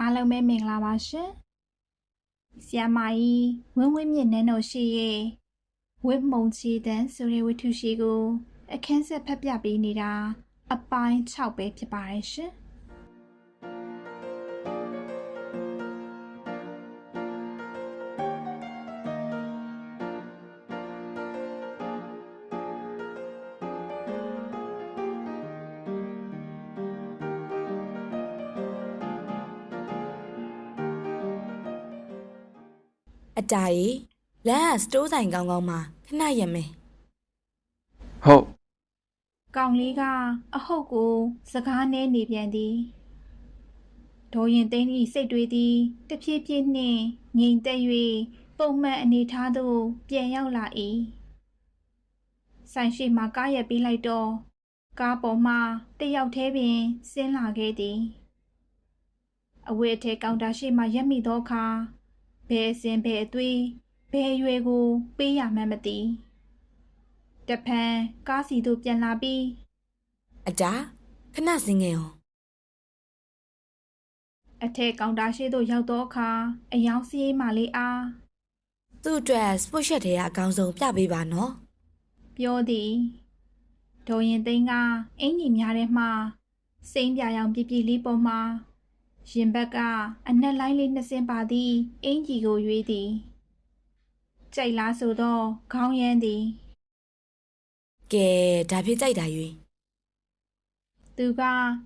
အားလုံးပဲမင်္ဂလာပါရှင်။ဆီယမကြီးဝင်းဝင်းမြင့်နန်းတော်ရှိရဲ့ဝင်းမုံချီတန်းဆိုတဲ့ဝတ္ထုရှိကို အခန်းဆက်ဖတ်ပြပေးနေတာ အပိုင်း6ပဲဖြစ်ပါတယ်ရှင်။ အတားရီလမ်းကစတိုးဆိုင်ကောင်းကောင်းမှာခဏရမယ်ဟုတ်ကောင်လေးကအဟုတ်ကိုစကားနဲ့နေပြန်သည်ဒေါ်ရင်သိန်းဤစိတ်တွေးသည်တဖြည်းဖြည်းနှင့်ငြိမ်သက်၍ပုံမှန်အနေထားသို့ပြန်ရောက်လာ၏ဆိုင်ရှိမှကားရက်ပေးလိုက်တော့ကားပေါ်မှတယောက်တည်းပင်ဆင်းလာခဲ့သည်အဝတ်အထည်ကောင်တာရှိမှရက်မိသောအခါ ဘယ်အစဉ်ဘယ်အသွေးဘယ်အရွယ်ကို ပေးရမှန်းမသိတဖန်ကားစီသို့ပြန်လာပြီးအတားခဏစင်းငယ်အောင်အထက်ကောင်တာရှိသို့ရောက်သောအခါအယောင်စီးရေးမလေးအားသူ့အတွက်စပုတ်ရှက်တွေကအကောင်းဆုံးပြပေးပါနော်ပြောသည်ဒေါ်ရင်သိန်းကအင်ကြီးများထဲမှစိမ့်ပြာရောင်ပြပြလေးပေါ်မှာ ရင်ဘက်ကအနက်လိုင်းလေးနှစ်စင်းပါသည့်အင်ကြီးကိုရွေးသည်ကြိုက်လားဆိုတော့ခေါင်းရမ်းသည်ကဲဒါဖြစ်ကြိုက်တာရွေးသူက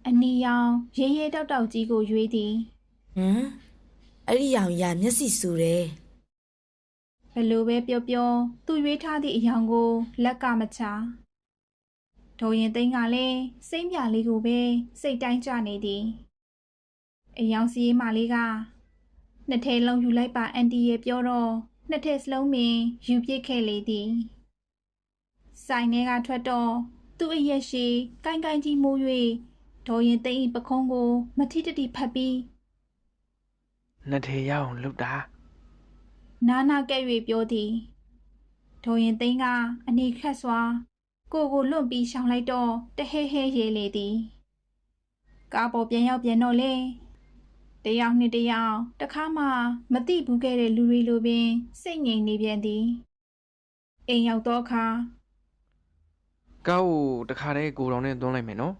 အနီရောင်ရေးရေးတောက်တောက်ကြီးကိုရွေးသည်ဟမ်အဲ့ဒီရောင်ရမျက်စိစူတယ်ဘလို့ပဲပြောပြောသူရွေးထားသည့်အယောင်ကို လက်ကမချဒေါ်ရင်သိန်းကလည်းစိမ့်ပြလေးကိုပဲစိတ်တိုင်းကြနေသည် အယောင်စီးမလေးကနှစ်ထဲလုံးယူလိုက်ပါအန်တီရဲ့ပြောတော့နှစ်ထဲစလုံးပင်ယူပစ်ခဲ့လေသည်ဆိုင်ထဲကထွက်တော့သူ့အရက်ရှိကိုင်းကိုင်းကြီးမိုး၍ဒေါ်ရင်သိန်း၏ပခုံးကို မထိတတိဖတ်ပြီးနှစ်ထေရအောင်လှုပ်တာနာနာကဲ့၍ပြောသည်ဒေါ်ရင်သိန်းကအနေခက်စွာ ကိုကိုလွန့်ပြီးရှောင်လိုက်တော့တဟဲဟဲရေလေသည်ကားပေါ်ပြန်ရောက်ပြန်တော့လေ တယောက်နှစ်တယောက်တခါမှမတိဘူးခဲ့တဲ့လူတွေလိုပင်စိတ်ငြိမ်နေပြန်သည်အိမ်ရောက်တော့အခါကောက်ကိုတခါတည်းကိုတော်နဲ့သွန်းလိုက်မယ်နော်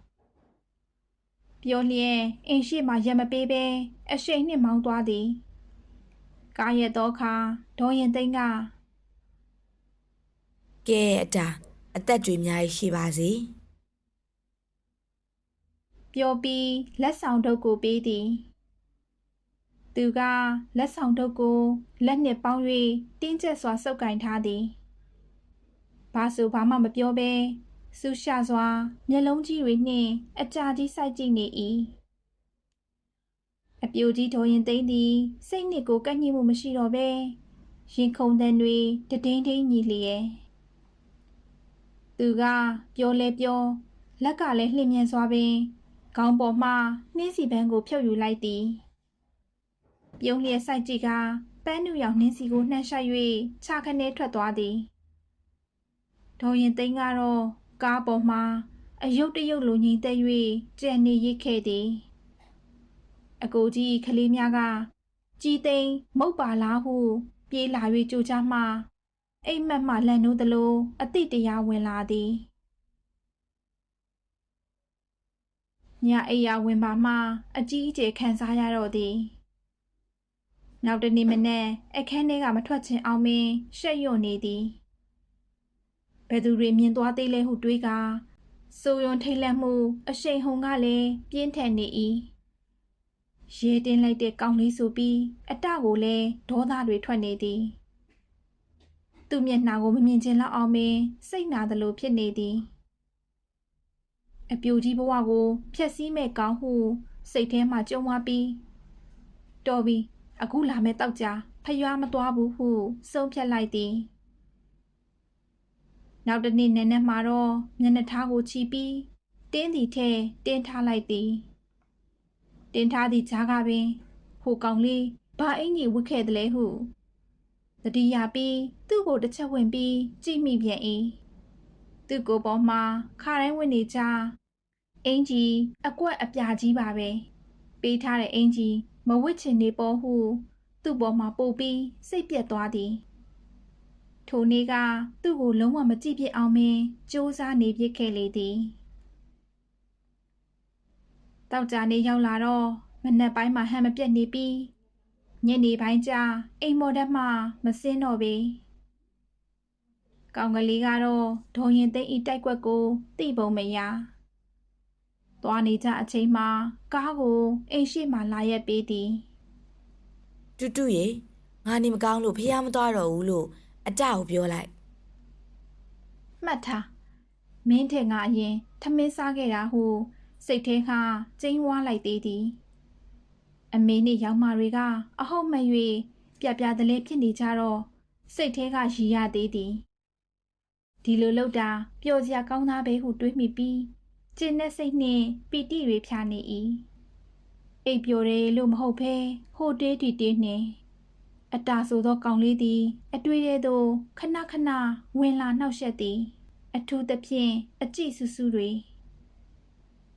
ပြောလျက်အိမ်ရှိမှရက်မပေးပဲအရှိန်နှင့်မောင်းသွားသည်ကားရက်တော့အခါဒေါ်ရင်သိန်းကကဲအတားအသက်ကြွေများရှိပါစေပြောပြီးလက်ဆောင်ထုတ်ကိုပေးသည် သူကလက်ဆောင်ထုတ်ကိုလက်နှင့်ပေါင်း၍တင်းကျပ်စွာစုပ်ကင်ထားသည်ဘာဆိုဘာမှမပြောဘဲစူးရှစွာမျက်လုံးကြီးတွေနှင့်အကြာကြီးစိုက်ကြည့်နေ၏အပြိုကြီးတော်ရင်သိမ့်သည်စိတ်နှစ်ကိုကန့်ညှိမှုမရှိတော့ဘဲရင်ခုန်တဲ့တွေတဒိန်းဒိန်းညီလျက်သူကပြောလဲပြောလက်ကလည်းလှင်မြန်စွာပင်ခေါင်းပေါ်မှနှင်းစီပန်းကိုဖြုတ်ယူလိုက်သည် ပြုံးလျက်စိုက်ကြည့်ကပန်းနူရောင်နှင်းစီကိုနှမ်းရှိုက်၍ခြာခနဲထွက်သွားသည်ဒေါ်ရင်သိန်းကတော့ကားပေါ်မှအယုတ်တယုတ်လိုငိမ့်သက်၍ကြံနေရိတ်ခဲ့သည်အကိုကြီးကလေးများကကြီးသိန်းမုတ်ပါလားဟု ပြေးလာ၍ကြိုချမှအိမ်မက်မှလန်နိုးသလိုအတိတ်တရားဝင်လာသည်ညအိယာဝင်ပါမှအကြီးအကျယ်ခံစားရတော့သည် နောက်တနေ့မနေ့အခန်းထဲကမထွက်ချင်အောင်မင်းရှက်ရွံ့နေသည်ဘယ်သူတွေမြင်သွားသေးလဲဟုတွေးကစိုးရုံထိတ်လန့်မှု အရှိန်ဟုန်ကလည်းပြင်းထန်နေ၏ရဲတင်းလိုက်တဲ့ကောင်းလေးဆိုပြီးအတကိုလည်းဒေါသတွေထွက်နေသည်သူ့မျက်နှာကိုမမြင်ချင်လောက်အောင်မင်းစိတ်နာသလိုဖြစ်နေသည်အပြိုကြီးဘဝကိုဖျက်ဆီးမဲ့ကောင်းဟု စိတ်ထဲမှာကြုံသွားပြီးတော်ပြီ အခုလာမဲ့တောက်ကြဖျားမသွားဘူးဟုဆုံးဖြတ်လိုက်သည်နောက်တစ်နေ့နန်းနက်မှာတော့မျက်နှာထားကိုချီပြီးတင်းသည်ထဲတင်းထားလိုက်သည်တင်းထားသည့်ကြားကပင်ဟိုကောင်လေးဘာအင်ကြီးဝတ်ခဲ့တယ်လဲဟုတတိယပြီးသူ့ကိုတစ်ချက်ဝင်ပြီးကြည့်မိပြန်၏သူ့ကိုယ်ပေါ်မှာခါတိုင်းဝင်နေကြအင်ကြီးအကွက်အပြာကြီးပါပဲပေးထားတဲ့အင်ကြီး မဝစ်ချင်နေပေါ်ဟု သူ့ပေါ်မှာပို့ပြီးစိတ်ပြက်သွားသည်ထိုနေ့ကသူ့ကိုလုံးဝမကြည့်ပြစ်အောင်မင်းစူးစမ်းနေပြစ်ခဲ့လေသည်တောက်ကြနေရောက်လာတော့မနက်ပိုင်းမှာဟန်မပြတ်နေပြီးညနေပိုင်းကျအိမ်မော်တက်မှမစင်းတော့ပေကောင်ကလေးကတော့ဒေါ်ရင်သိမ့်ဤတိုက်ကွက်ကိုတိပုံမရ သွားနေကြအချိန်မှာကားကိုအိမ်ရှိမှလာရက်ပေးသည်တူတူရေငါနေမကောင်းလို့ဖះမသွားတော့ဘူးလို့အတကိုပြောလိုက်မှတ်ထားမင်းထင်ကအရင်ထမင်းစားခဲ့တာဟုစိတ်ထဲကကျင်းဝါလိုက်သေးသည်အမေနဲ့ရောက်မတွေကအဟုတ်မ၍ပြပြတလဲဖြစ်နေကြတော့စိတ်ထဲကရည်ရသေးသည်ဒီလိုလောက်တာပျော်စရာကောင်းသားပဲဟုတွေးမိပြီး ကျင်းတဲ့စိတ်နှင့်ပီတိတွေဖြာနေ၏အိပ်ပျော်တယ်လို့မဟုတ်ဘဲဟိုတေးတီတေးနှင့်အတာဆိုသောကောင်လေးသည် အတွေ့ထဲသို့ခဏခဏဝင်လာနှောက်ယှက်သည် အထူးသဖြင့်အကြည့်ဆူဆူတွေ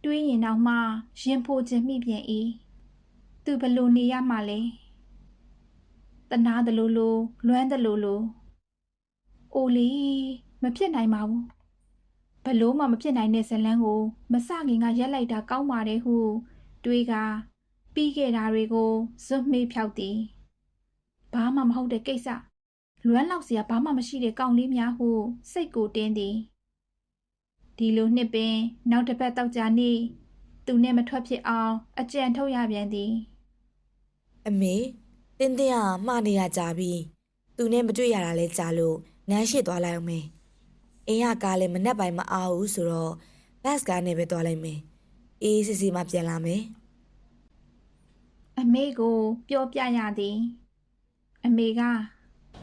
တွေးရင်တော့မှရင်ဖိုခြင်းမိပြန်၏သူဘလို့နေရမှလဲတနာတလူလူလွမ်းတလူလူအိုလီမဖြစ်နိုင်ပါဘူး ဘလို့မှမဖြစ်နိုင်တဲ့ဇလန်းကို မစခင်ကရက်လိုက်တာကောင်းပါတယ်ဟု တွေးကပြီးခဲ့တာတွေကိုဇွတ်မေးဖြောက်သည်ဘာမှမဟုတ်တဲ့ကိစ္စလွမ်းလောက်စရာဘာမှမရှိတဲ့ကောင်လေးများဟုစိတ်ကိုတင်းသည်ဒီလိုနှစ်ပင်နောက်တစ်ပတ်တောက်ကြနေသူနဲ့မထွက်ဖြစ်အောင်အကြံထုတ်ရပြန်သည်အမေတင်းတင်းကမှားနေရကြပြီသူနဲ့မတွေ့ရတာလဲကြာလို့နန်းရှိသွားလိုက်အောင်မေ အင်းကကားလည်းမနှက်ပိုင်းမအားဘူးဆိုတော့ဘတ်စကားနဲ့ပဲသွားလိုက်မယ်အေးစစ်စစ်မှပြန်လာမယ်အမေကိုပြောပြရသည် အမေက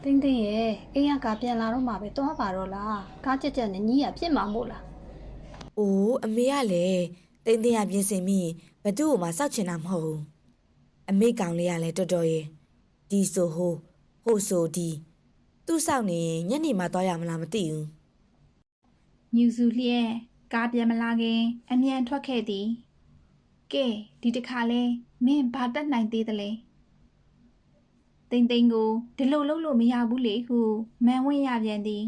တင်းတင်းရဲ့အိမ်ကကပြန်လာတော့မှပဲသွားပါတော့လားကားကြက်ကြက်နဲ့ညီးရဖြစ်မှာမို့လားအိုးအမေကလည်းတင်းတင်းကပြင်ဆင်ပြီးဘသူ့ကိုမှစောက်ချင်တာမဟုတ်ဘူးအမေကောင်လေးကလည်းတော်တော်ရဲ့ဒီဆိုဟိုဟိုဆိုဒီသူ့စောက်နေရင်ညနေမှသွားရမလားမသိဘူး ညူစုလျက်ကားပြန်မလာခင် အမြန်ထွက်ခဲ့သည်ကဲဒီတစ်ခါလဲမင်းဘာတက်နိုင်သေးသလဲတိန်တိန်ကိုဒီလိုလုပ်လို့မရဘူးလေဟုမန်ဝင့်ရပြန်သည်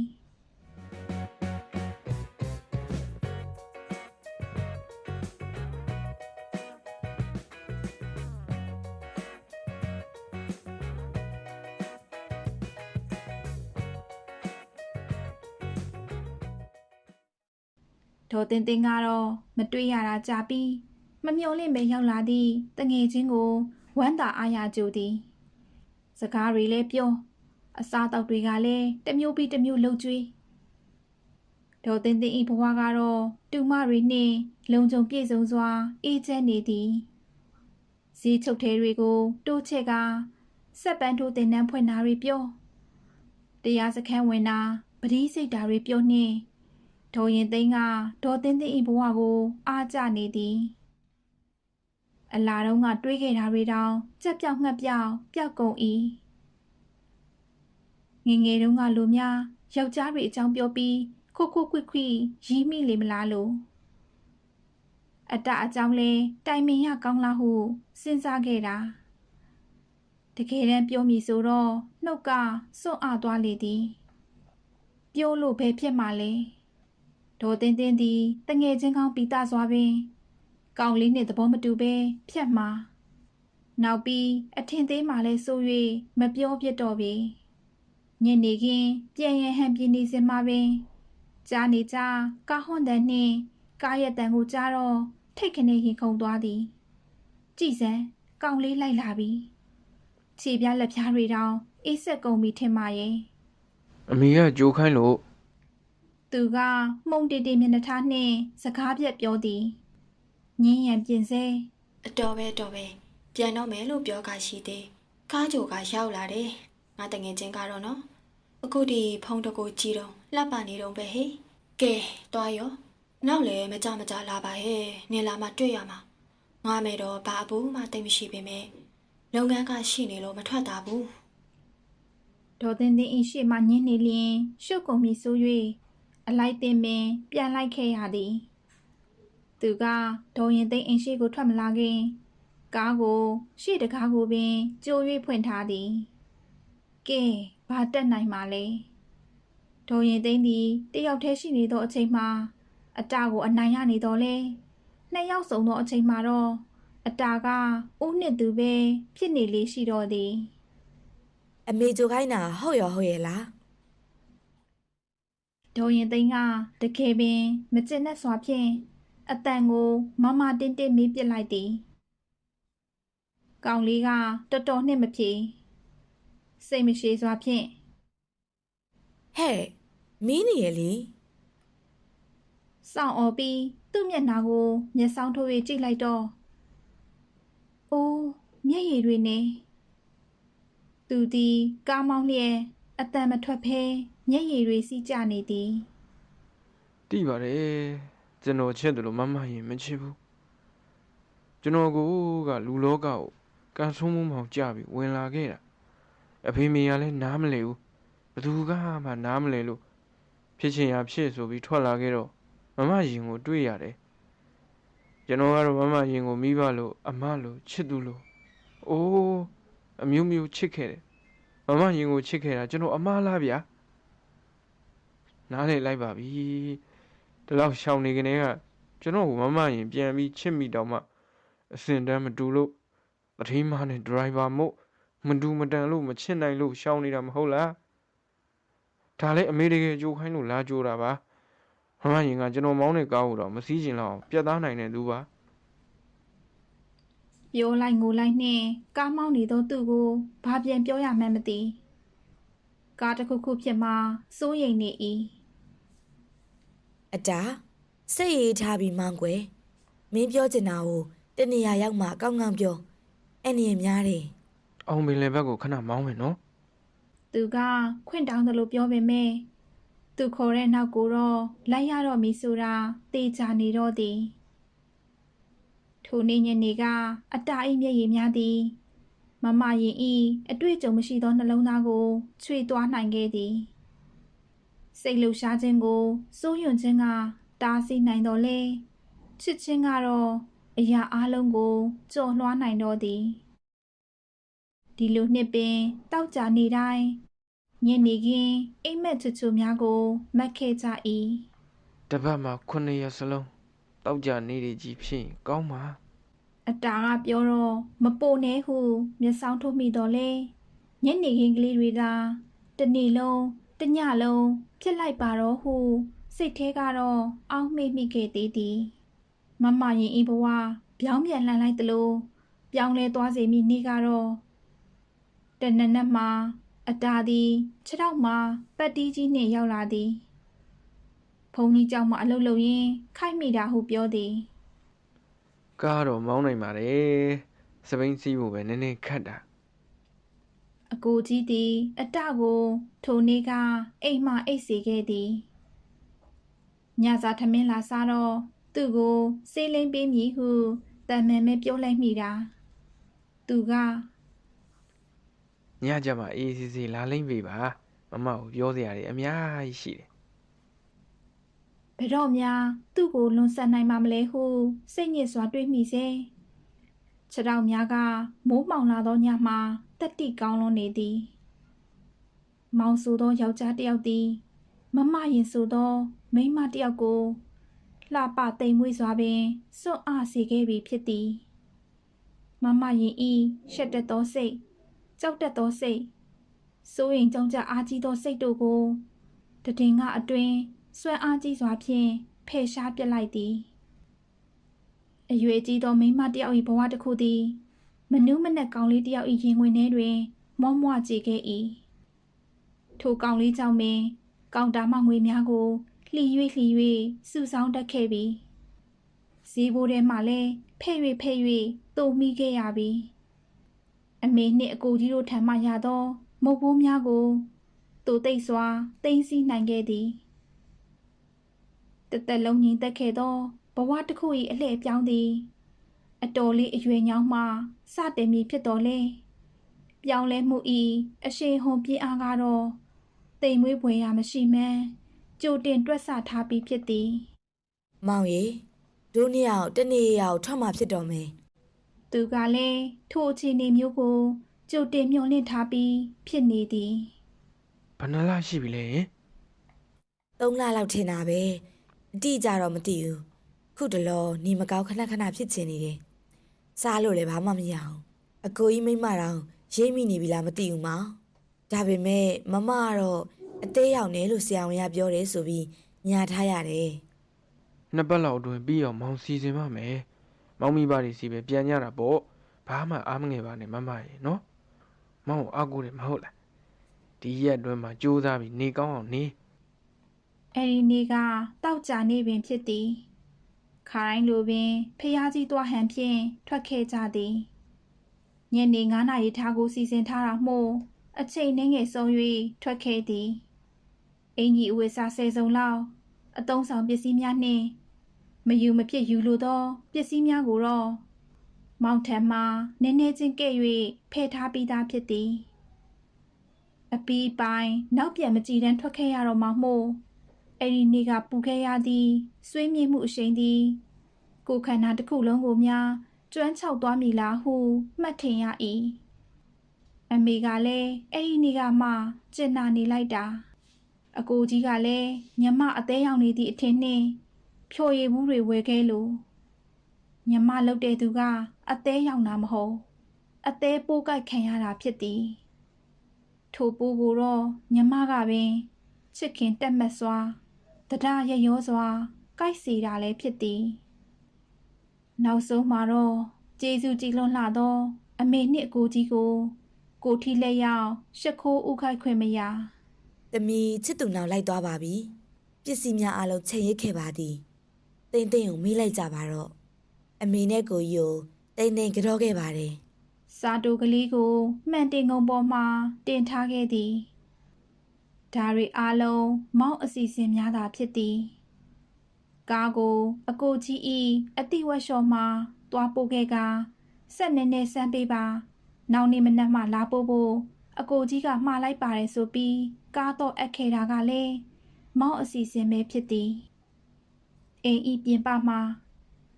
ဒေါ်တင်တင်ကတော့မတွေ့ရတာကြာပြီးမမျော်လင့်ပဲရောက်လာသည့်တငယ်ချင်းကိုဝမ်းသာအားရကြိုသည်စကားတွေလည်းပြောအစားတောက်တွေကလည်းတစ်မျိုးပြီးတစ်မျိုးလှုပ်ကြွေးဒေါ်တင်တင်ဤဘဝကတော့တူမတွေနှင့်လုံခြုံပြည့်စုံစွာအေးချမ်းနေသည်ဈေးချုပ်ထဲတွေကိုတိုးချက်ကဆက်ပန်းထိုးတင်နှန်းဖွင့်တာတွေပြောတရားစခန်းဝင်တာပတိစိတ်ဓာတ်တွေပြောနှင့် ဒေါ်ရင်သိန်းကဒေါ်တင်းတင်းဤဘဝကိုအားကျနေသည်အလာတော့ကတွေးခဲ့တာတွေတောင်ကြက်ပြောက်ငှက်ပြောက်ပျောက်ကုန်၏ငယ်ငယ်တုန်းကလူများယောက်ျားတွေအကြောင်းပြောပြီးခုတ်ခုတ်ခွိခွိရီးမိလေမလားလို့အတအကြောင်းလဲတိုင်ပင်ရကောင်းလားဟုစဉ်းစားခဲ့တာတကယ်တမ်းပြောမိဆိုတော့နှုတ်ကစွန့်အားသွားလေသည် ပြောလို့ပဲဖြစ်မှာလဲ ဒေါ်တင်းတင်းသည်တငယ်ချင်းကောင်းပီတာစွာပင်ကောင်လေးနှင့်သဘောမတူပဲဖြတ်မှာနောက်ပြီးအထင်သေးမှလဲဆို၍မပြောပြစ်တော့ပေညနေခင်းပြန်ရန်ဟန်ပြင်းနေစင်မှာပင်ကြားနေကြကားဟွန်တန်နှင့်ကားရဲ့တန်ကိုကြားတော့ထိတ်ခနေရင်ခုန်သွားသည် ကြည်စံကောင်လေးလိုက်လာပြီခြေပြားလက်ပြားတွေတောင်အေးဆက်ကုန်ပြီထင်ပါရဲ့အမေကကြိုးခိုင်းလို့ သူကမှုန်တေတေမျက်နှာထားနှင့်စကားပြက်ပြောသည်ငင်းရန်ပြင်စေအတော်ပဲတော်ပဲပြန်တော့မယ်လို့ပြောကရှိသေးကားကြိုကရောက်လာတယ်ငါတငယ်ချင်းကတော့နော်အခုဒီဖုန်းတကူကြည့်တော့လှပ်ပါနေတော့ပဲဟေးကဲတွားရောနောက်လည်းမကြမကြလာပါဟဲ့နေလာမှတွေ့ရမှာငါမယ်တော့ဘာအဘူးမှတိတ်မရှိပေမဲ့လုပ်ငန်းကရှိနေလို့မထွက်တာဘူးဒေါ်တင်းတင်းအင်းရှိမှညင်းနေလျင်ရှုပ်ကုန်ပြီဆို၍ အလိုက်တင်ပင် ပြန်လိုက်ခဲ့ရသည် သူကဒေါ်ရင်သိန်းအင်းရှိကိုထွက်မလာခင်ကားကိုရှေ့တကားကိုပင်ကြို၍ဖွင့်ထားသည်ကဲဘာတက်နိုင်မှာလဲဒေါ်ရင်သိန်းသည်တယောက်တည်းရှိနေသောအချိန်မှာအတာကိုအနိုင်ရနေတော့လဲနှစ်ယောက်စုံသောအချိန်မှာတော့အတာကဦးနှစ်သူပဲဖြစ်နေလေရှိတော့သည် အမေကြိုခိုင်းတာဟုတ်ရောဟုတ်ရဲ့လား ဒေါ်ရင်သိန်းကတကယ်ပင် မကျင်နဲ့စွာဖြင့်အတန်ကိုမမတင်းတင်းမေးပစ်လိုက်သည်ကောင်လေးကတော်တော်နှင့်မဖြေစိတ်မရှိစွာဖြင့်ဟဲ့မင်းနေရလေစောင့်អော်ပြီးသူ့မျက်နှာကိုမျက်စောင်းထိုး၍ကြည့်လိုက်တော့အိုးမျက်ရည်တွေနဲ့သူသည်ကားမောင်းလျက်အတန်မထွက်ဖဲ မျက်ရည်တွေစီးကျနေသည်တိပါတယ်ကျွန်တော်ချစ်တယ်လို့မမရင်မချစ်ဘူးကျွန်တော်ကိုကလူလောကကိုကန်ဆုံးမှုမောင်ကြပြီးဝင်လာခဲ့တာအဖေမေကလည်းနားမလဲဘူးဘသူကမှနားမလဲလို့ဖြစ်ချင်ရဖြစ်ဆိုပြီးထွက်လာခဲ့တော့မမရင်ကိုတွေ့ရတယ်ကျွန်တော်ကတော့မမရင်ကိုမိဘလို့အမလို့ချစ်သူလို့အိုးအမျိုးမျိုးချစ်ခဲ့တယ်မမရင်ကိုချစ်ခဲ့တာကျွန်တော်အမလားဗျာ နားလေလိုက်ပါပြီဒီလောက်ရှောင်နေကနေကကျွန်တော်ကိုမမရင်ပြန်ပြီးချစ်မိတော့မှအစင်တန်းမတူလို့ပထမနဲ့ဒရိုင်ဘာမို့မတူမတန်လို့မချစ်နိုင်လို့ရှောင်နေတာမဟုတ်လားဒါလည်းအမေတကယ်ကြိုးခိုင်းလို့လာကြိုးတာပါမမရင်ကကျွန်တော်မောင်းတဲ့ကားကိုတော့မစည်းကျင်လောက်အောင်ပြတ်သားနိုင်တဲ့သူပါပြောလိုက်ငိုလိုက်နှင့်ကားမောင်းနေသောသူကိုဘာပြန်ပြောရမှန်းမသိ ကားတစ်ခုခုဖြစ်မှစိုးရိမ်နေ၏အတာစိတ်ရေးထားပြီးမောင်းကွယ်မင်းပြောချင်တာကိုတနေရာရောက်မှကောင်းကောင်းပြောအဲ့နေများတယ်အောင်ပင်လေဘက်ကိုခဏမောင်းမယ်နော်သူကခွင့်တောင်းတယ်လို့ပြောပေမဲ့သူခေါ်တဲ့နောက်ကိုတော့လိုက်ရတော့မည်ဆိုတာတေချာနေတော့သည်ထိုနေ့ညနေကအတာအိမ်မျက်ရည်များသည် မမရင်ဤအတွေ့အကြုံမရှိသောနှလုံးသားကိုချွေသွားနိုင်ခဲ့သည်စိတ်လှုပ်ရှားခြင်းကိုစိုးရွံ့ခြင်းကတားဆီးနိုင်တော်လဲချစ်ခြင်းကတော့အရာအလုံးကိုကြော်လွှားနိုင်တော်သည်ဒီလိုနှစ်ပင်တောက်ကြနေတိုင်းညနေခင်းအိမ်မက်ချွချွများကိုမက်ခဲ့ကြ၏တပတ်မှာ9ရက်စလုံးတောက်ကြနေရကြီးဖြစ်ရင်ကောင်းပါ အတာကပြောတော့မပိုနဲ့ဟုမျက်စောင်းထုတ်မိတော့လေညနေခင်းကလေးတွေသာတနေ့လုံးတညလုံးဖြစ်လိုက်ပါတော့ဟုစိတ်ထဲကတော့အောက်မေ့မိခဲ့သေးသည်မမရင်ဤဘဝပြောင်းပြန်လှန်လိုက်သလိုပြောင်းလဲသွားစေမိနေ့ကတော့တနနက်မှာအတာသည်ခြေထောက်မှာပတ်တီးကြီးနှင့်ရောက်လာသည်ဘုံကြီးကြောင့်မှအလုလုရင်းခိုက်မိတာဟုပြောသည် ကားတော့မောင်းနိုင်ပါတယ်စပိန်စီးဖို့ပဲနည်းနည်းခတ်တာအကိုကြီးသည်အတကိုထိုနေ့ကအိမ်မှအိတ်စေခဲ့သည်ညစာထမင်းလာစားတော့သူ့ကိုစေးလိမ့်ပေးမည်ဟုတန်မှန်မဲပြောလိုက်မိတာသူကညကြမှာအေးစီစီလာလိမ့်ပြီပါမမကိုပြောစရာတွေအများကြီးရှိတယ် ဘယ်တော့များသူ့ကိုလွန်ဆန်နိုင်မှာမလဲဟုစိတ်ညစ်စွာတွေးမိစေခြေထောက်များကမိုးမှောင်လာသောညမှာတက်တိကောင်းလွန်နေသည် မောင်ဆိုသောယောက်ျားတစ်ယောက်သည် မမရင်ဆိုသော မိန်းမတစ်ယောက်ကိုလှပသိမ်မွေ့စွာပင်စွန့်အားစေခဲ့ပြီဖြစ်သည်မမရင်ဤရှက်တက်သောစိတ်ကြောက်တက်သောစိတ်စိုးရင်ကြောင့်ကြအားကြီးသောစိတ်တို့ကိုတည်ငါအတွင် ဆွဲအားကြီးစွာဖြင့်ဖယ်ရှားပစ်လိုက်သည်အရွယ်ကြီးသောမိန်းမတစ်ယောက်၏ဘဝတစ်ခုသည်မနူးမနက်ကောင်လေးတစ်ယောက်၏ရင်ဝင်ထဲတွင် မောမွကြည်ခဲ့၏ထိုကောင်လေးကြောင့်ပင်ကောင်တာမှငွေများကိုလှီ၍လှီ၍စုဆောင်းတတ်ခဲ့ပြီဈေးဘိုးထဲမှလည်းဖဲ့၍ဖဲ့၍တုံမိခဲ့ရပြီအမေနှင့်အကိုကြီးတို့ထံမှရသော မုတ်ဘိုးများကိုတူသိပ်စွာတင်စီနိုင်ခဲ့သည် တသက်လုံးငြိမ်သက်ခဲ့သောဘဝတစ်ခု၏အလှည့်အပြောင်းသည်အတော်လေးအရွယ်ညောင်းမှစတင်မည်ဖြစ်တော်လဲပြောင်းလဲမှု၏အရှိန်ဟုန်ပြင်းအားကတော့တိမ်မွေးပွေရမရှိမှန်းကြိုတင်တွက်ဆထားပြီးဖြစ်သည်မောင်ရီဒုနှစ်ယောက်တနေ့ယောက်ထွက်မှဖြစ်တော်မယ်သူကလည်းထိုအခြေအနေမျိုးကိုကြိုတင်မျှော်လင့်ထားပြီးဖြစ်နေသည်ဘယ်နှလားရှိပြီလဲဟင်သုံးလလောက်ထင်တာပဲ အတိအကျတော့မသိဘူးခုတလောနေမကောင်းခဏခဏဖြစ်ချင်နေတယ်စားလို့လည်းဘာမှမရအောင်အကိုကြီးမိမတောင်ရိပ်မိနေပြီလားမသိဘူးမောင်ဒါပေမဲ့မမကတော့အသေးရောက်နေလို့ဆရာဝန်ကပြောတယ်ဆိုပြီးညာထားရတယ်နှစ်ပတ်လောက်အတွင်းပြီးအောင်မောင်စီစဉ်ပါမယ်မောင်မိဘတွေစီပဲပြန်ကြတာပေါ့ဘာမှအားမငယ်ပါနဲ့မမရေနော်မောင်ကိုအားကိုးတယ်မဟုတ်လားဒီရက်အတွင်းမှာကြိုးစားပြီးနေကောင်းအောင်နေ အဲ့ဒီနေ့ကတောက်ကြနေပင်ဖြစ်သည်ခါတိုင်းလိုပင်ဖះကြီးသွားဟန်ဖြင့်ထွက်ခဲ့ကြသည်ညနေ9နာရီထားကိုစီစဉ်ထားတာမို့အချိန်နှင်းငယ်ဆုံး၍ထွက်ခဲ့သည်အင်ကြီးအဝတ်စားဆယ်စုံလောက်အတုံးဆောင်ပစ္စည်းများနှင့်မယူမဖြစ်ယူလိုသောပစ္စည်းများကိုတော့မောင်ထံမှနည်းနည်းချင်းကဲ့၍ဖယ်ထားပြီးသားဖြစ်သည်အပီးပိုင်းနောက်ပြန်မကြည်တမ်းထွက်ခဲ့ရတော့မှမို့ အဲ့ဒီနေ့ကပူခဲ့ရသည်ဆွေးမြေ့မှုအရှိန်သည် ကိုယ်ခန္ဓာတစ်ခုလုံးကိုများကျွမ်းချောက်သွားမိလားဟုမှတ်ထင်ရ၏အမေကလည်းအဲ့ဒီနေ့ကမှကျင်နာနေလိုက်တာ အကိုကြီးကလည်းညမအသေးရောက်နေသည့်အထင်နှင့်ဖြိုရည်ဘူးတွေဝယ်ခဲ့လို့ညမလုတ်တဲ့သူကအသေးရောက်တာမဟုတ်အသေးပိုးကိုက်ခံရတာဖြစ်သည် ထိုပိုးကိုတော့ညမကပင်ချစ်ခင်တက်မက်စွာ တဒရရောစွာကိုက်စီတာလည်းဖြစ်သည်နောက်ဆုံးမှာတော့ကျေးဇူးကြည်လွန်လှသော အမေနှင့်အကိုကြီးကို ကိုထီလက်ရောက်ရှ िख ိုးဥခိုက်ခွင့်မရသမီးချစ်သူနောက်လိုက်သွားပါပြီပစ္စည်းများအလုံးချိန်ရစ်ခဲ့ပါသည်တင်းတင်းကိုမေးလိုက်ကြပါတော့အမေနဲ့ကိုကြီးကိုတင်းတင်းကြောခဲ့ပါတယ်စာတိုကလေးကိုမှန်တင်ငုံပေါ်မှတင်ထားခဲ့သည် ဒါတွေအားလုံးမောင်းအစီအစဉ်များသာဖြစ်သည်ကားကို အကိုကြီးဤအတိဝက်လျှော်မှသွားပို့ခဲ့ကဆက်နေနေဆန်းပေးပါနောက်နေ့မနက်မှလာပို့ဖို့အကိုကြီးကမှားလိုက်ပါတယ်ဆိုပြီးကားတော့အပ်ခဲ့တာကလည်းမောင်းအစီအစဉ်ပဲဖြစ်သည်အိမ်ဤပြင်ပမှာ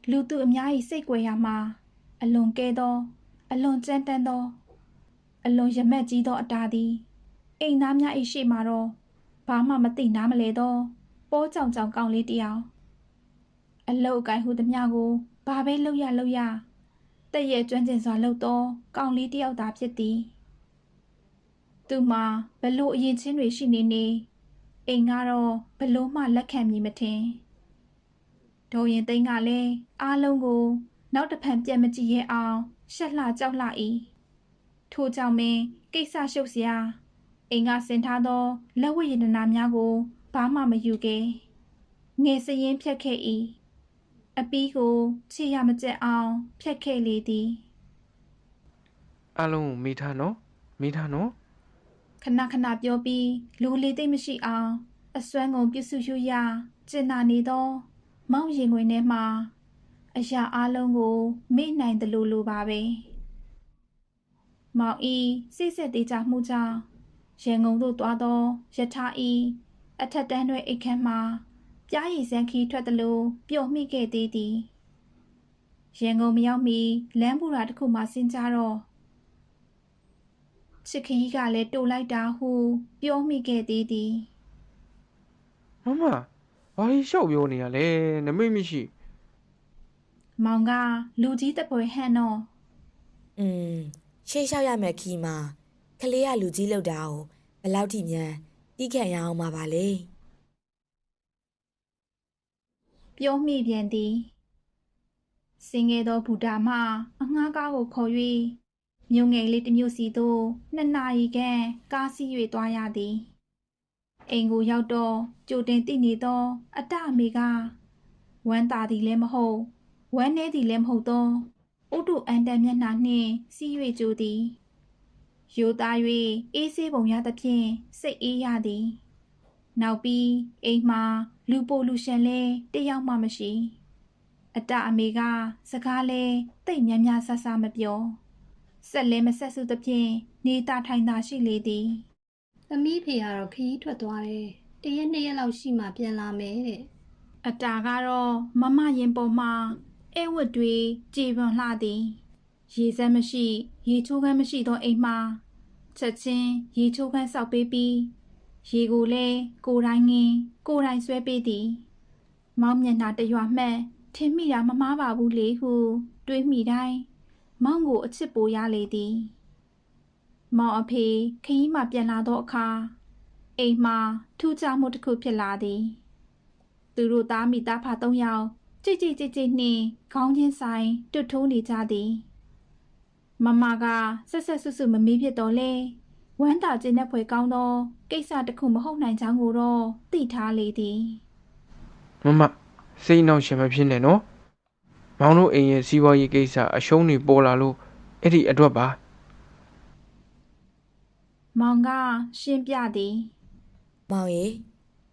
လူသူအများကြီးစိတ်ကြွယ်ရမှာ အလွန်ကဲသော အလွန်ကြမ်းတမ်းသော အလွန်ရမက်ကြီးသောအတားသည် အိမ်သားများ၏ရှေ့မှာတော့ဘာမှမသိနားမလဲသောပိုးကြောင်ကြောင်ကောင်းလေးတစ်ယောက်အလုတ်အကိုင်ဟုသမျှကိုဘာပဲလှုပ်ရလှုပ်ရတက်ရဲ့ကျွမ်းကျင်စွာလှုပ်သောကောင်းလေးတစ်ယောက်သာဖြစ်သည်သူမှာဘလို့အရင်ချင်းတွေရှိနေနေအိမ်ကတော့ဘလို့မှလက်ခံမည်မထင်ဒိုရင်သိန်းကလည်းအားလုံးကို နောက်တစ်ဖန်ပြန်မကြည့်ရအောင်ရှက်လှကြောက်လှ၏ထို့ကြောင့်မင်းကိစ္စရှုပ်စရာ အိမ်ကဆင်ထားသောလက်ဝတ်ရတနာများကိုဘာမှမယူခဲ့ငယ်စရင်ဖြတ်ခဲ့၏အပီးကိုခြေရမကျက်အောင်ဖြတ်ခဲ့လေသည်အားလုံးကိုမေးထားနော်မေးထားနော်ခဏခဏပြောပြီးလူလေးသိမ့်မရှိအောင်အစွမ်းကုန်ပြစ်စုရွရကျင်နာနေသော မောင်ရင်ခွင်ထဲမှာအရာအလုံးကိုမေ့နိုင်တယ်လို့လိုပါပဲမောင်ဤစိတ်ဆက်သေးကြမှုကြောင့် ရန်ကုန်သို့သွားသောယထာဤအထက်တန်းတွဲအိတ်ခမ်းမှာပြားရည်စမ်းခီးထွက်တယ်လို့ပျော်မိခဲ့သေးသည်ရန်ကုန်မရောက်မီလမ်းပူရာတစ်ခုမှဆင်းကြတော့ချစ်ခင်ကြီးကလည်းတိုလိုက်တာဟုပြောမိခဲ့သေးသည်မမဘာလို့ရှောက်ပြောနေရလဲနမိတ်မရှိမောင်ကလူကြီးတပွဲဟန်တော့อืมရှေ့လျှောက်ရမယ်ခီမှာ ကလေးကလူကြီးလောက်တာကိုဘယ်လောက်ထိမြန်တီးခံရအောင်မှာပါလေပြောမိပြန်သည်စင်ငယ်သောဘူတာမှအငှားကားကိုခေါ်၍မြို့ငယ်လေးတစ်မြို့စီသို့နှစ်နာရီခန့်ကားစီး၍သွားရသည်အိမ်ကိုရောက်တော့ကြိုတင်တည်နေသော အတအမေကဝမ်းသာသည်လည်းမဟုတ်ဝမ်းနည်းသည်လည်းမဟုတ်သောဥတုအန်တန်မျက်နှာနှင့်စီး၍ကြိုသည် ရိုသား၍အေးဆေးပုံရသဖြင့်စိတ်အေးရသည်နောက်ပြီးအိမ်မှာလူပိုလူရှင်လဲတယောက်မှမရှိအတအမေကစကားလဲတိတ်များများဆဆမပြောဆက်လဲမဆက်စုသဖြင့်နေတာထိုင်တာရှိလေသည်သမီးဖေကတော့ခရီးထွက်သွားတယ်တရက်နှစ်ရက်လောက်ရှိမှပြန်လာမယ်တဲ့အတာကတော့မမရင်ပေါ်မှာအဲဝတ်တွေကြေပွန်လှသည် ရေစက်မရှိ ရေချိုးခန်းမရှိသောအိမ်မှာချက်ချင်းရေချိုးခန်းဆောက်ပေးပြီးရေကိုလည်းကိုယ်တိုင်ငင်းကိုယ်တိုင်ဆွဲပေးသည် မောင်မျက်နှာတရွာမှတ်ထင်မိတာမမားပါဘူးလေဟုတွေးမိတိုင်းမောင်ကိုအချစ်ပိုရလေသည် မောင်အဖေခရီးမှပြန်လာသောအခါအိမ်မှာထူးခြားမှုတစ်ခုဖြစ်လာသည် သူတို့သားမိသားဖသုံးယောက်ကြိတ်ကြိတ်ကြိတ်ကြိတ်နှင့်ခေါင်းချင်းဆိုင်တွတ်ထိုးနေကြသည် မမကဆက်ဆက်ဆွဆွမမေးဖြစ်တော့လေဝမ်းသာခြင်းနဲ့ဖွယ်ကောင်းသောကိစ္စတစ်ခုမဟုတ်နိုင်ကြောင်းကိုတော့သိထားလေသည်မမစိတ်နှောင့်ရှင်မဖြစ်နဲ့နော်မောင်တို့အိမ်ရဲ့စီးပွားရေးကိစ္စအရှုံးတွေပေါ်လာလို့အဲ့ဒီအတွက်ပါမောင်ကရှင်းပြသည်မောင်ရေ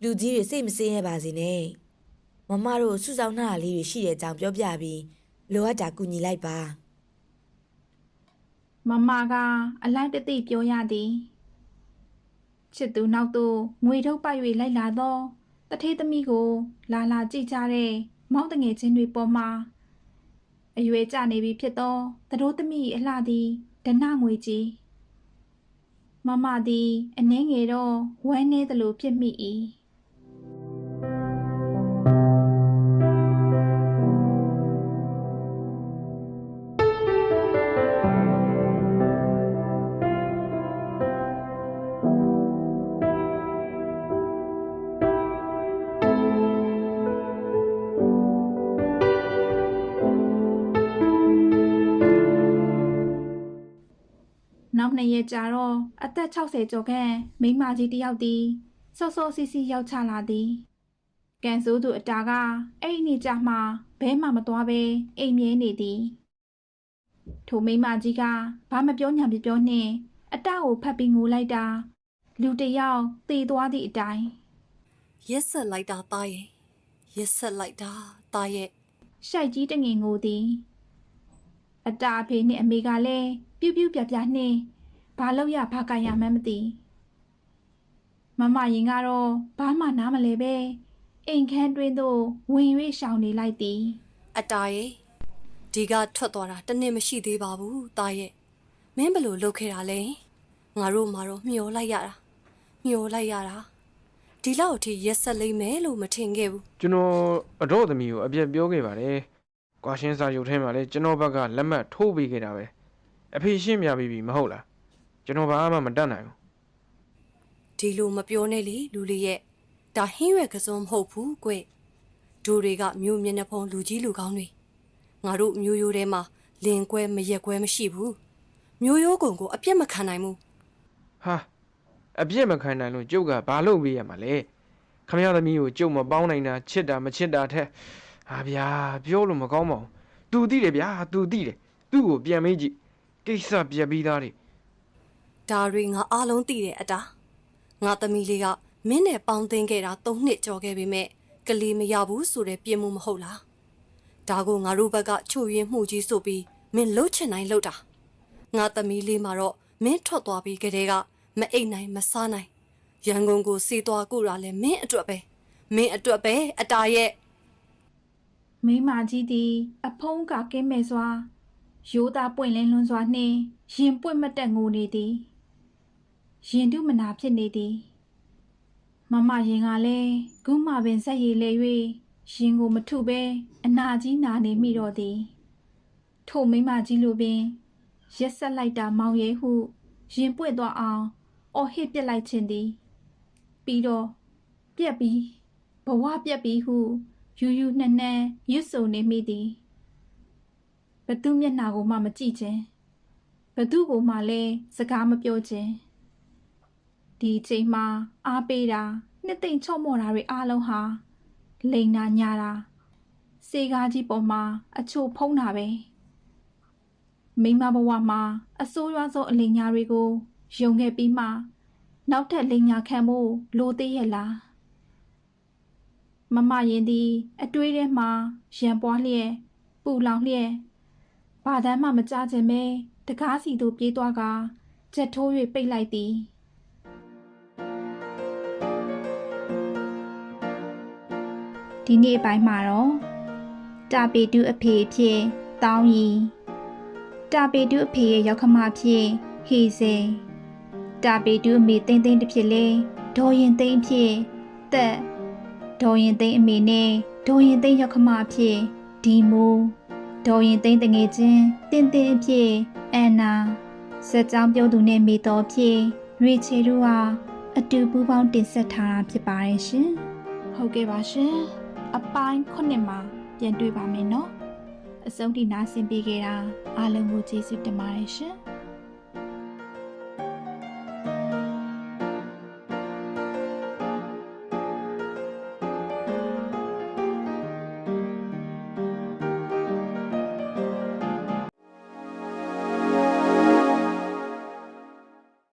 လူကြီးတွေစိတ်မစင်းရပါစေနဲ့မမတို့စုဆောင်းထားတာလေးတွေရှိတဲ့အကြောင်းပြောပြပြီးလိုအပ်တာကူညီလိုက်ပါ မမကအလိုက်တသိပြောရသည်ချစ်သူနောက်သို့ငွေထုတ်ပိုက်၍လိုက်လာသောတထေးသမီးကို လာလာကြည့်ကြတဲ့မောင်တငယ်ချင်းတွေပေါ်မှာအရွယ်ကျနေပြီဖြစ်သောသတို့သမီး၏အလှသည်ဒဏငွေကြီးမမသည်အနှဲငယ်တော့ဝမ်းနေသလိုဖြစ်မိ၏ နောက်နှစ်ရက်ကြာတော့အသက်60ကျော်ခန့်မိန်းမကြီးတစ်ယောက်သည်စောစောစီးစီးရောက်ချလာသည်ကန်ဆိုးသူအတာကအဲ့ဒီနေ့ကြမှာဘဲမှမသွားပဲအိမ်မြဲနေသည်ထိုမိန်းမကြီးကဘာမပြောညာမပြောနှင့်အတကိုဖတ်ပြီးငိုလိုက်တာလူတစ်ယောက်သေသွားသည့်အတိုင်းရက်ဆက်လိုက်တာသားရဲ့ရက်ဆက်လိုက်တာသားရဲ့ရှိုက်ကြီးတငင်ငိုသည် အတာအဖေနှင့်အမေကလည်းပြူးပြူးပြပြနှင့်ဘာလို့ရဘာကန်ရမှန်းမသိမမရင်ကတော့ဘာမှနားမလဲပဲအိမ်ခန်းတွင်းသို့ဝင်၍ရှောင်နေလိုက်သည်အတားရဲ့ဒီကထွက်သွားတာတစ်နှစ်မရှိသေးပါဘူးသားရဲ့မင်းဘယ်လို့လုပ်ခဲ့တာလဲငါတို့မှာတော့မျောလိုက်ရတာမျောလိုက်ရတာဒီလောက်အထိရက်ဆက်လိမ့်မယ်လို့မထင်ခဲ့ဘူးကျွန်တော်အတော့သမီးကိုအပြက်ပြောခဲ့ပါတယ် ကွာရှင်းစာရုပ်ထဲမှာလည်းကျွန်တော်ဘက်ကလက်မှတ်ထိုးပေးခဲ့တာပဲအဖေရှင်းပြပြီးပြီမဟုတ်လားကျွန်တော်ဘာမှမတတ်နိုင်ဘူးဒီလိုမပြောနဲ့လေလူလေးရဲ့ဒါဟင်းရွက်ကစုံမဟုတ်ဘူးကွဒိုတွေကမြို့မျက်နှာဖုံးလူကြီးလူကောင်းတွေငါတို့မျိုးရိုးထဲမှာလင်ကွဲမရက်ကွဲမရှိဘူးမျိုးရိုးကုံကိုအပြစ်မခံနိုင်ဘူးဟာအပြစ်မခံနိုင်လို့ကျုပ်ကဘာလုပ်ပေးရမှာလဲခမရသမီးကိုကျုပ်မပေါင်းနိုင်တာချစ်တာမချစ်တာထက် ဟာဗျာပြောလို့မကောင်းပါဘူး तू သိတယ်ဗျာ तू သိတယ်သူ့ကိုပြန်မေးကြည့်ကိစ္စပြက်ပြီးသားတွေဒါတွေငါအားလုံးသိတယ်အတာငါသမီးလေးကမင်းနဲ့ပေါင်းသင်းခဲ့တာ၃နှစ်ကျော်ခဲ့ပြီမဲ့ကလေးမရဘူးဆိုတဲ့ပြင်မှုမဟုတ်လားဒါကိုငါတို့ဘက်ကချွတ်ရင်းမှုကြီးဆိုပြီးမင်းလှုပ်ချင်နိုင်လှုပ်တာငါသမီးလေးမှာတော့မင်းထွက်သွားပြီးကတည်းကမအိတ်နိုင်မစားနိုင်ရန်ကုန်ကိုစီးသွားကူတာလဲမင်းအတွက်ပဲမင်းအတွက်ပဲအတာရဲ့ မိန်းမကြီးသည် အဖုံးကကင်းမဲ့စွာရိုးသားပွင့်လင်းလွန်းစွာနှင့်ရင်ပွင့်မတက်ငိုနေသည်ရင်တုမနာဖြစ်နေသည်မမရင်ကလည်းဂုမပင်ဆက်ရည်လေ၍ရင်ကိုမထုပဲအနာကြီးနာနေမိတော့သည်ထို့မိန်းမကြီးလိုပင်ရက်ဆက်လိုက်တာမောင်ရဲဟုရင်ပွင့်သွားအောင်အော်ဟစ်ပြက်လိုက်ခြင်းသည် ပြီးတော့ပြက်ပြီးဘဝပြက်ပြီးဟု ယူယူနှံ့နှံ့ရွတ်ဆိုနေမိသည်ဘသူမျက်နှာကိုမှမကြည့်ခြင်းဘသူကိုမှလည်းစကားမပြောခြင်းဒီအချိန်မှာအားပေးတာနှစ်သိမ့်ချော့မော့တာတွေအားလုံးဟာလိန်နာညာတာစေကားကြီးပေါ်မှာအချို့ဖုံးတာပဲမိန်းမဘဝမှာအဆိုးရွားဆုံးအလိန်ညာတွေကိုယုံခဲ့ပြီးမှ နောက်ထပ်လိန်ညာခံဖို့လိုသေးရဲ့လား မမရင်သည် အတွေးထဲမှာရံပွားလျက်ပူလောင်လျက်ဘာတမ်းမှမကြခြင်းပဲတကားစီသို့ပြေးသွားကချက်ထိုး၍ပိတ်လိုက်သည်ဒီနေ့အပိုင်းမှာတော့တာပေတူအဖေအဖြစ်တောင်းရီတတာပေတုအဖေရဲ့ရောက်ခမဖြစ်ဟေစေတာပေတုအမေသိမ့်သိမ့်တစ်ဖြစ်လေဒေါ်ရင်သိမ့်ဖြစ်သက် ဒေါ်ရင်သိမ့်အမေနဲ့ဒေါ်ရင်သိမ့်ရောက်ခမဖြစ်ဒီမူဒေါ်ရင်သိမ့်တငယ်ချင်းတင်းတင်းအဖြစ်အန်နာစက်ကြောင်းပြုံးသူနဲ့မေတော်ဖြစ်ရီချေတို့ဟာအတူပူးပေါင်းတင်ဆက်ထားတာဖြစ်ပါတယ်ရှင်ဟုတ်ကဲ့ပါရှင်အပိုင်းခုနှစ်မှာပြန်တွေ့ပါမယ်နော်အဆုံးထိနားဆင်ပေးခဲ့တာအားလုံးကိုကျေးဇူးတင်ပါတယ်ရှင်